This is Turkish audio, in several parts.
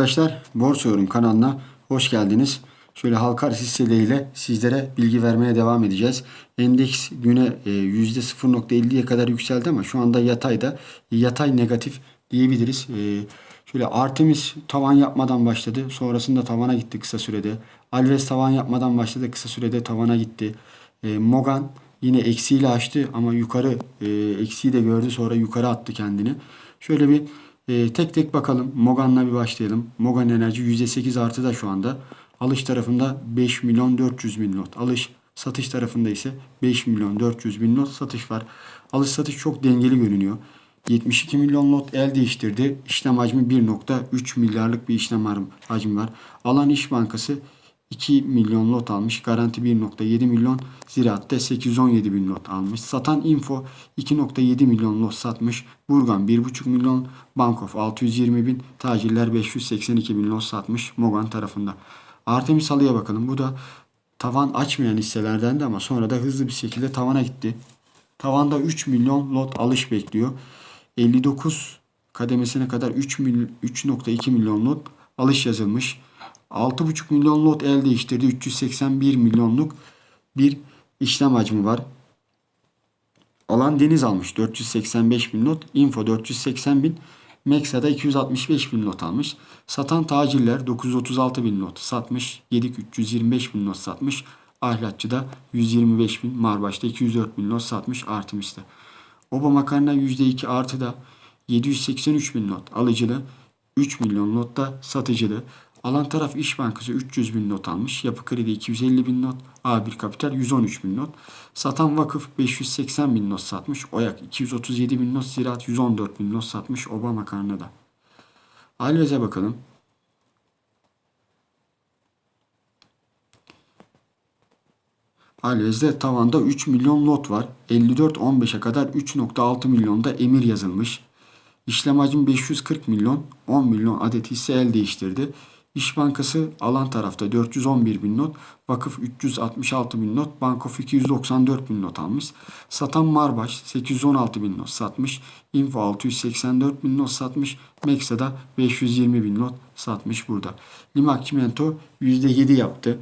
Arkadaşlar Borsa Yorum kanalına hoş geldiniz. Şöyle halka hisseleriyle sizlere bilgi vermeye devam edeceğiz. Endeks güne e, %0.50'ye kadar yükseldi ama şu anda yatayda yatay negatif diyebiliriz. E, şöyle Artemis tavan yapmadan başladı. Sonrasında tavana gitti kısa sürede. Alves tavan yapmadan başladı. Kısa sürede tavana gitti. E, Mogan yine eksiyle açtı ama yukarı e, eksiği de gördü sonra yukarı attı kendini. Şöyle bir e, tek tek bakalım. Mogan'la bir başlayalım. Mogan Enerji %8 artıda şu anda. Alış tarafında 5 milyon 400 bin not. Alış satış tarafında ise 5 milyon 400 bin not satış var. Alış satış çok dengeli görünüyor. 72 milyon lot el değiştirdi. İşlem hacmi 1.3 milyarlık bir işlem hacmi var. Alan İş Bankası 2 milyon lot almış. Garanti 1.7 milyon. Ziraat'te 817 bin lot almış. Satan Info 2.7 milyon lot satmış. Burgan 1.5 milyon. Bankof 620 bin. Tacirler 582 bin lot satmış. Mogan tarafında. Artemis Halı'ya bakalım. Bu da tavan açmayan hisselerden de ama sonra da hızlı bir şekilde tavana gitti. Tavanda 3 milyon lot alış bekliyor. 59 kademesine kadar 3 mil, 3.2 milyon lot alış yazılmış. 6,5 milyon lot el değiştirdi. 381 milyonluk bir işlem hacmi var. Alan Deniz almış 485 bin lot. Info 480 bin. Mexa'da 265 bin lot almış. Satan tacirler 936 bin lot satmış. Yedik 325 bin lot satmış. Ahlatçı'da 125 bin. Marbaş'ta 204 bin lot satmış. Artemis'te. Oba makarna %2 artıda 783 bin lot alıcılı. 3 milyon lotta satıcılı. Alan taraf İş Bankası 300 bin not almış. Yapı Kredi 250 bin not. A1 Kapital 113 bin not. Satan Vakıf 580 bin not satmış. Oyak 237 bin not. Ziraat 114 bin not satmış. Obama Karnı'da. Alvez'e bakalım. Alvez'de tavanda 3 milyon lot var. 54-15'e kadar 3.6 milyonda emir yazılmış. İşlem hacmi 540 milyon, 10 milyon adet hisse el değiştirdi. İş Bankası alan tarafta 411 bin not, vakıf 366 bin not, Bankof 294 bin not almış. Satan Marbaş 816 bin not satmış. Info 684 bin not satmış. Mexa'da 520 bin not satmış burada. Limak Çimento %7 yaptı.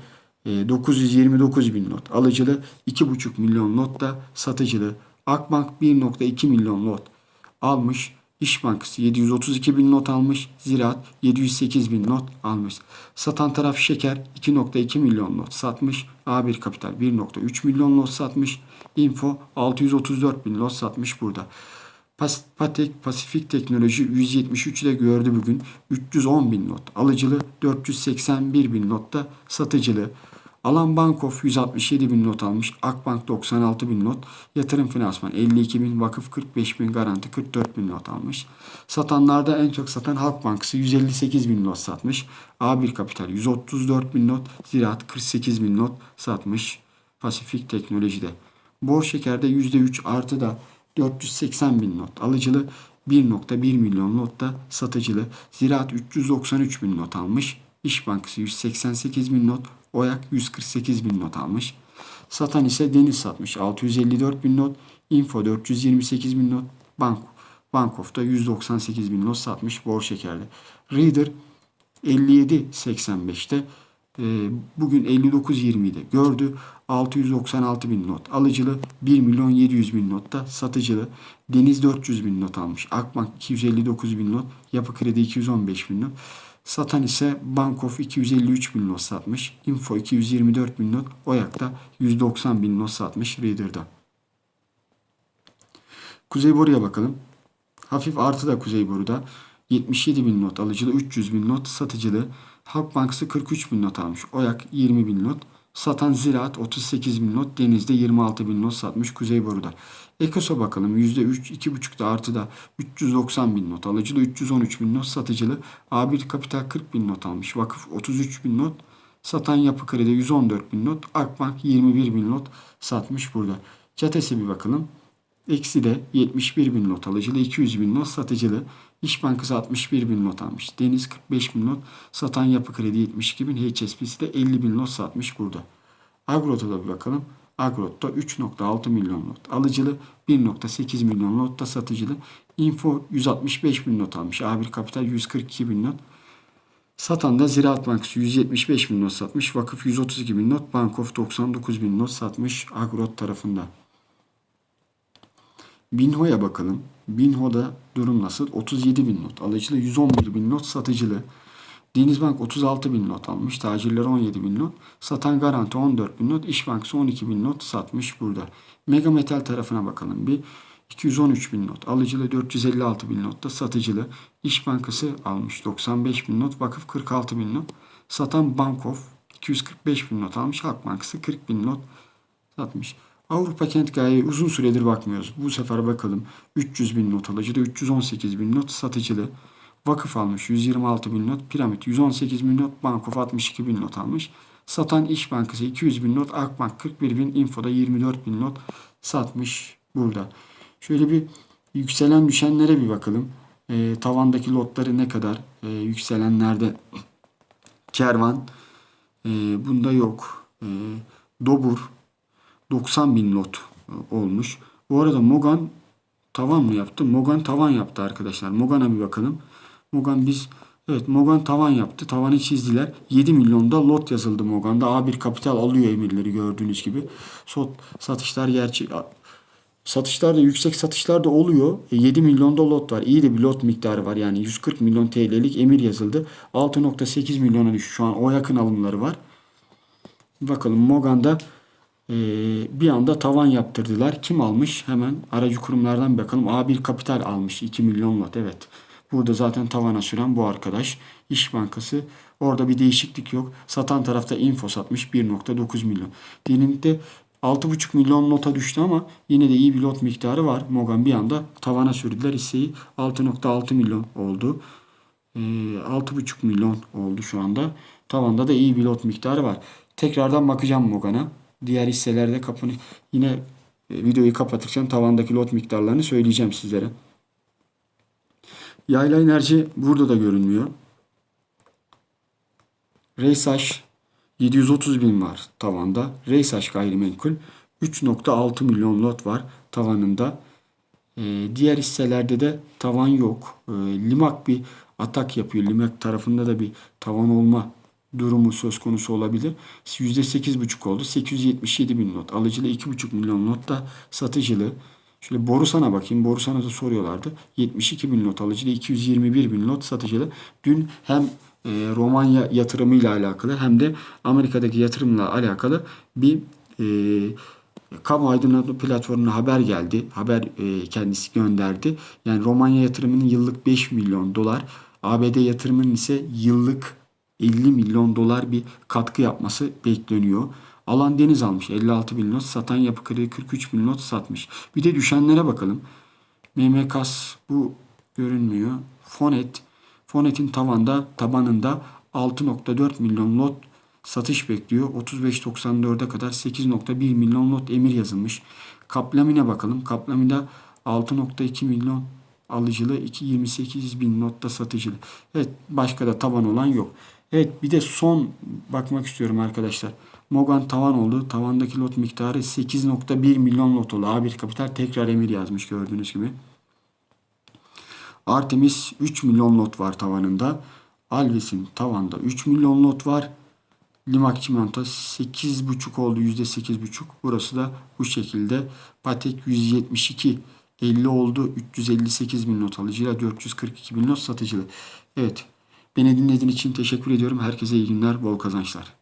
929 bin not alıcılı, 2,5 milyon not da satıcılı. Akbank 1.2 milyon lot almış. İş Bankası 732 bin not almış. Ziraat 708 bin not almış. Satan taraf Şeker 2.2 milyon not satmış. A1 Kapital 1.3 milyon not satmış. Info 634 bin not satmış burada. Pas Patek Pasifik Teknoloji 173 de gördü bugün. 310 bin not alıcılı. 481 bin not da satıcılı. Alan Bankof 167 bin not almış. Akbank 96 bin not. Yatırım finansman 52 bin. Vakıf 45 bin. Garanti 44 bin not almış. Satanlarda en çok satan Halk Bankası 158 bin not satmış. A1 Kapital 134 bin not. Ziraat 48 bin not satmış. Pasifik Teknoloji'de. Bor şekerde %3 artı da 480 bin not alıcılı. 1.1 milyon not da satıcılı. Ziraat 393 bin not almış. İş Bankası 188 bin not. Oyak 148 bin not almış. Satan ise Deniz satmış 654 bin not. Info 428 bin not. Bank, Bankof'ta 198 bin not satmış bol şekerli. Reader 57.85'te e, bugün 59.20'de gördü. 696 bin not alıcılı 1 milyon 700 bin not da satıcılı. Deniz 400 bin not almış. Akbank 259 bin not. Yapı Kredi 215 bin not. Satan ise Bankof 253 bin not satmış. Info 224 bin not. Oyak'ta 190 bin not satmış Reader'da. Kuzey Boru'ya bakalım. Hafif artı da Kuzey Boru'da. 77 bin not alıcılı, 300 bin not satıcılı. Halk Bankası 43 bin not almış. Oyak 20 bin not. Satan Ziraat 38 bin not. Deniz'de 26 bin not satmış Kuzey Boru'da. Ekos'a bakalım. %3, 2,5'da artıda 390 bin not alıcılı, 313 bin not satıcılı. A1 Kapital 40 bin not almış. Vakıf 33 bin not. Satan Yapı Kredi 114 bin not. Akbank 21 bin not satmış burada. Çates'e bir bakalım. Eksi de 71 bin not alıcılı, 200 bin not satıcılı. İş Bankası 61 bin not almış. Deniz 45 bin not. Satan Yapı Kredi 72 bin. HSBC de 50 bin not satmış burada. Agrot'a da bir bakalım. Agrot'ta 3.6 milyon not alıcılı, 1.8 milyon not da satıcılı. Info 165 bin not almış. A1 Kapital 142 bin not. Satan da Ziraat Bankası 175 bin not satmış. Vakıf 132 bin not. Bankof 99 bin not satmış Agrot tarafında. Binho'ya bakalım. Binho'da durum nasıl? 37 bin not. Alıcılı 111 bin not. Satıcılı. Denizbank 36 bin not almış. Tacirler 17 bin not. Satan Garanti 14 bin not. İş Bankası 12 bin not satmış burada. Mega Metal tarafına bakalım bir. 213 bin not. Alıcılı 456 bin not da satıcılı. İş Bankası almış 95 bin not. Vakıf 46 bin not. Satan Bankof 245 bin not almış. Halk Bankası 40 bin not satmış. Avrupa Kent Gaye'ye uzun süredir bakmıyoruz. Bu sefer bakalım. 300 bin not alıcılı, 318 bin not satıcılı. Vakıf almış 126 bin not. Piramit 118 bin not. Bankof 62 bin not almış. Satan İş Bankası 200 bin not. Akbank 41 bin. Info'da 24 bin not satmış burada. Şöyle bir yükselen düşenlere bir bakalım. Ee, tavandaki lotları ne kadar? Ee, yükselenlerde Kervan e, bunda yok. E, Dobur 90 bin lot e, olmuş. Bu arada Mogan tavan mı yaptı? Mogan tavan yaptı arkadaşlar. Mogan'a bir bakalım. Mogan biz evet Mogan tavan yaptı. Tavanı çizdiler. 7 milyonda lot yazıldı Mogan'da. A1 kapital alıyor emirleri gördüğünüz gibi. Sot, satışlar gerçi Satışlar da yüksek satışlar da oluyor. E, 7 milyonda lot var. İyi de bir lot miktarı var. Yani 140 milyon TL'lik emir yazıldı. 6.8 milyona düştü. Şu an o yakın alımları var. Bakalım Mogan'da e, bir anda tavan yaptırdılar. Kim almış? Hemen aracı kurumlardan bakalım. A1 Kapital almış 2 milyon lot. Evet. Burada zaten tavana süren bu arkadaş. İş Bankası. Orada bir değişiklik yok. Satan tarafta info satmış 1.9 milyon. Dinamik'te 6.5 milyon nota düştü ama yine de iyi bir lot miktarı var. Mogan bir anda tavana sürdüler. Hisseyi 6.6 milyon oldu. Ee, 6.5 milyon oldu şu anda. Tavanda da iyi bir lot miktarı var. Tekrardan bakacağım Mogan'a. Diğer hisselerde kapını yine e, videoyu kapatırken tavandaki lot miktarlarını söyleyeceğim sizlere. Yayla enerji burada da görünmüyor. Reysaş 730 bin var tavanda. Reysaş gayrimenkul 3.6 milyon lot var tavanında. Ee, diğer hisselerde de tavan yok. Ee, Limak bir atak yapıyor. Limak tarafında da bir tavan olma durumu söz konusu olabilir. %8,5 oldu. 877 bin not. Alıcılı 2,5 milyon not da satıcılı. Şöyle Borusan'a bakayım. Borusan'a da soruyorlardı. 72 bin not alıcılı, 221 bin not satıcılı. Dün hem e, Romanya yatırımıyla alakalı hem de Amerika'daki yatırımla alakalı bir e, kamu aydınlatma platformuna haber geldi. Haber e, kendisi gönderdi. Yani Romanya yatırımının yıllık 5 milyon dolar, ABD yatırımının ise yıllık 50 milyon dolar bir katkı yapması bekleniyor. Alan Deniz almış 56 bin not, satan Yapı Kredi 43 bin not satmış. Bir de düşenlere bakalım. MMKAS bu görünmüyor. Fonet, Fonet'in tavanda tabanında 6.4 milyon lot satış bekliyor. 35.94'e kadar 8.1 milyon lot emir yazılmış. Kaplamine bakalım. Kaplamine 6.2 milyon alıcılı 2.28 bin notta satıcılı. Evet başka da taban olan yok. Evet bir de son bakmak istiyorum arkadaşlar. Mogan tavan oldu. Tavandaki lot miktarı 8.1 milyon lot oldu. A1 Kapital tekrar emir yazmış gördüğünüz gibi. Artemis 3 milyon lot var tavanında. Alves'in tavanda 3 milyon lot var. Limak Çimento 8.5 oldu %8.5. Burası da bu şekilde. Patek 172 50 oldu. 358 bin not alıcıyla 442 bin not satıcılı. Evet. Beni dinlediğin için teşekkür ediyorum. Herkese iyi günler, bol kazançlar.